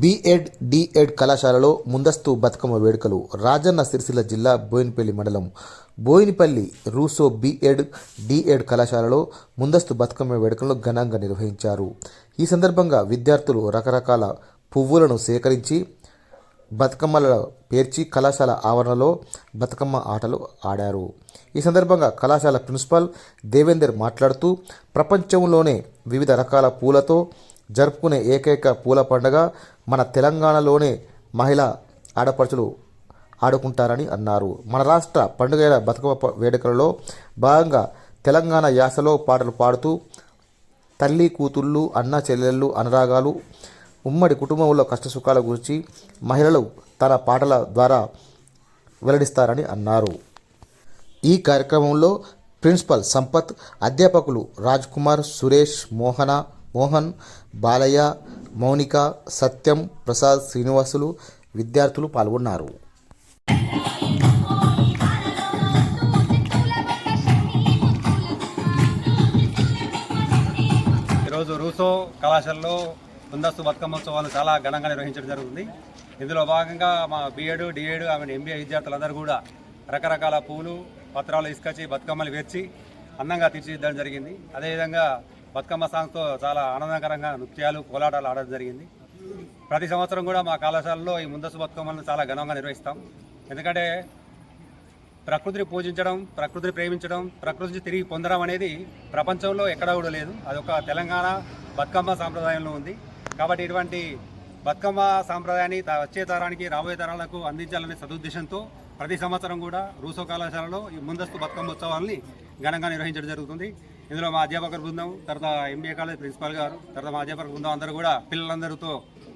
BEd D.Ed కళాశాలలో ముందస్తు బతుకమ్మ వేడుకలు. రాజన్న సిరిసిల్ల జిల్లా బోయినపల్లి మండలం బోయినపల్లి రూసో బీఎడ్ డిఎడ్ కళాశాలలో ముందస్తు బతుకమ్మ వేడుకలను ఘనంగా నిర్వహించారు. ఈ సందర్భంగా విద్యార్థులు రకరకాల పువ్వులను సేకరించి బతుకమ్మల పేర్చి కళాశాల ఆవరణలో బతుకమ్మ ఆటలు ఆడారు. ఈ సందర్భంగా కళాశాల ప్రిన్సిపాల్ దేవేందర్ మాట్లాడుతూ ప్రపంచంలోనే వివిధ రకాల పూలతో జరుపుకునే ఏకైక పూల పండుగ మన తెలంగాణలోనే మహిళ ఆడపడుచులు ఆడుకుంటారని అన్నారు. మన రాష్ట్ర పండుగల బతుకమ్మ వేడుకలలో భాగంగా తెలంగాణ యాసలో పాటలు పాడుతూ తల్లి కూతుళ్ళు అన్న చెల్లెళ్ళు అనురాగాలు ఉమ్మడి కుటుంబంలో కష్టసుఖాల గురించి మహిళలు తన పాటల ద్వారా వెల్లడిస్తారని అన్నారు. ఈ కార్యక్రమంలో ప్రిన్సిపల్ సంపత్ అధ్యాపకులు రాజ్ కుమార్ సురేష్ మోహన మోహన్ బాలయ్య మౌనిక సత్యం ప్రసాద్ శ్రీనివాసులు విద్యార్థులు పాల్గొన్నారు. ఈరోజు రూసో కళాశాలలో ముందస్తు బతుకమ్మోత్సవాలు చాలా ఘనంగా నిర్వహించడం జరుగుతుంది. ఇందులో భాగంగా మా బీఎడ్ డిఎడ్ ఆమె ఎంబీఏ విద్యార్థులందరూ కూడా రకరకాల పూలు పత్రాలు తీసుకొచ్చి బతుకమ్మలు వేర్చి అందంగా తీర్చిదిద్దడం జరిగింది. అదేవిధంగా బతుకమ్మ సాంగ్స్తో చాలా ఆనందకరంగా నృత్యాలు కోలాటాలు ఆడడం జరిగింది. ప్రతి సంవత్సరం కూడా మా కళాశాలలో ఈ ముందస్తు బతుకమ్మలను చాలా ఘనంగా నిర్వహిస్తాం. ఎందుకంటే ప్రకృతిని పూజించడం ప్రకృతిని ప్రేమించడం ప్రకృతిని తిరిగి పొందడం అనేది ప్రపంచంలో ఎక్కడా కూడా లేదు. అదొక తెలంగాణ బతుకమ్మ సాంప్రదాయంలో ఉంది. కాబట్టి ఇటువంటి బతుకమ్మ సాంప్రదాయాన్ని వచ్చే తరానికి రాబోయే తరాలకు అందించాలనే సదుద్దేశంతో ప్రతి సంవత్సరం కూడా రూసో కళాశాలలో ఈ ముందస్తు బతుకమ్మ ఉత్సవాల్ని ఘనంగా నిర్వహించడం జరుగుతుంది. ఇందులో మా అధ్యాపక బృందం తర్వాత ఎంబీఏ కాలేజ్ ప్రిన్సిపాల్ గారు తర్వాత మా అధ్యాపక బృందం అందరూ కూడా పిల్లలందరితో